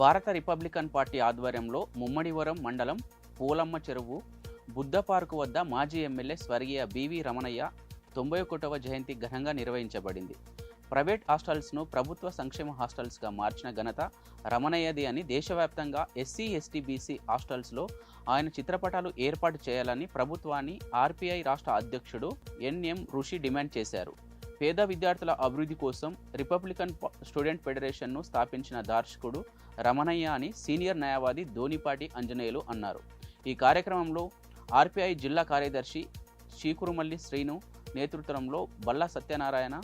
భారత republican party ఆధ్వర్యంలో ముమ్మడివరం మండలం పూలమ్మ చెరువు బుద్ధ పార్కు వద్ద మాజీ ఎమ్మెల్యే స్వర్గీయ బివి రమణయ్య తొంభై ఒకటవ జయంతి ఘనంగా నిర్వహించబడింది. ప్రైవేట్ హాస్టల్స్ను ప్రభుత్వ సంక్షేమ హాస్టల్స్గా మార్చిన ఘనత రమణయ్యది అని దేశవ్యాప్తంగా ఎస్సీ ఎస్టీ బీసీ హాస్టల్స్లో ఆయన చిత్రపటాలు ఏర్పాటు చేయాలని ప్రభుత్వాన్ని ఆర్పీఐ రాష్ట్ర అధ్యక్షుడు ఎన్ఎం ఋషి డిమాండ్ చేశారు. పేద విద్యార్థుల అభివృద్ధి కోసం రిపబ్లికన్ స్టూడెంట్ ఫెడరేషన్ను స్థాపించిన దార్శకుడు రమణయ్య అని సీనియర్ న్యాయవాది ధోనిపాటి అంజనేయులు అన్నారు. ఈ కార్యక్రమంలో ఆర్పిఐ జిల్లా కార్యదర్శి చీకురుమల్లి శ్రీను నేతృత్వంలో బల్లా సత్యనారాయణ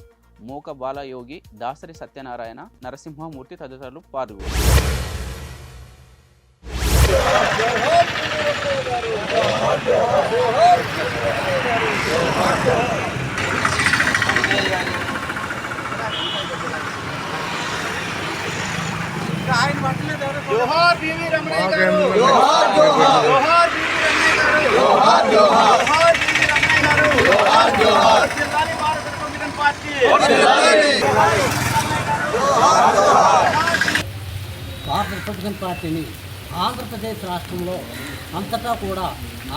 మూక బాలయోగి దాసరి సత్యనారాయణ నరసింహమూర్తి తదితరులు పాల్గొన్నారు. జోహార్ బీవీ రమణయ్య గారు. జోహార్ జోహార్ జోహార్. బీవీ రమణయ్య గారు. జోహార్ జోహార్. జోహార్ బీవీ రమణయ్య గారు. జోహార్ జోహార్. జిల్లాని భారత రిపబ్లికన్ పార్టీ. భారత రిపబ్లికన్ పార్టీని ఆంధ్రప్రదేశ్ రాష్ట్రంలో అంతటా కూడా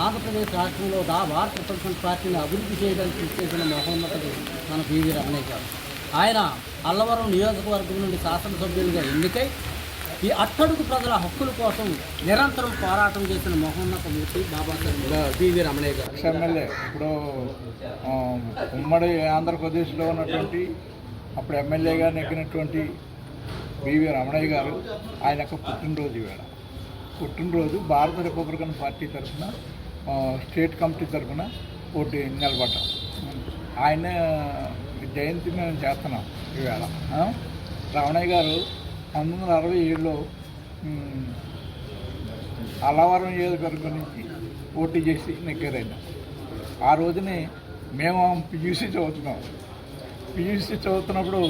ఆంధ్రప్రదేశ్ రాష్ట్రంలో దా భారత రిపబ్లికన్ పార్టీని అభివృద్ధి చేయడానికి కృషి చేసిన మహోన్నతుడు మన పివి రమణయ్య గారు. ఆయన అల్లవరం నియోజకవర్గం నుండి శాసనసభ్యులుగా ఎన్నికై ఈ అట్టడుగు ప్రజల హక్కుల కోసం నిరంతరం పోరాటం చేసిన మహోన్నత మూర్తి బాబాసాహెబ్ బివి రమణయ్య గారు. ఎమ్మెల్యే ఇప్పుడు ఉమ్మడి ఆంధ్రప్రదేశ్లో ఉన్నటువంటి అప్పుడు ఎమ్మెల్యేగా నెగ్గినటువంటి బివి రమణయ్య గారు ఆయన యొక్క పుట్టినరోజు ఇవాళ పుట్టినరోజు భారత రిపబ్లికన్ పార్టీ తరఫున ఆ, స్టేట్ కమిటీ తరఫున పోటీ నిలబడ్డాం. ఆయన జయంతి మేము చేస్తున్నాం ఇవాళ ఆ? రమణయ్య గారు పంతొమ్మిది వందల అరవై ఏడులో అలవరం అల్లవరం నియోజకవర్గం నుంచి పోటీ చేసి నెగ్గారైనా ఆ రోజునే మేము పియూసీ చదువుతున్నాం. పియూసీ చదువుతున్నప్పుడు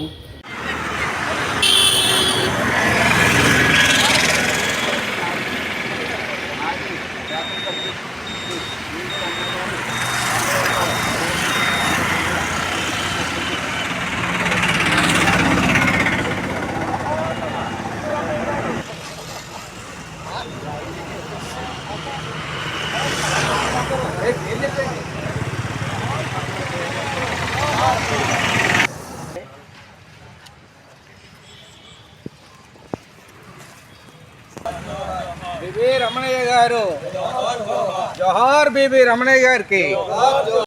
బీబీ రమణయ్య గారు జోహార్ బీబీ రమణయ్య గారికి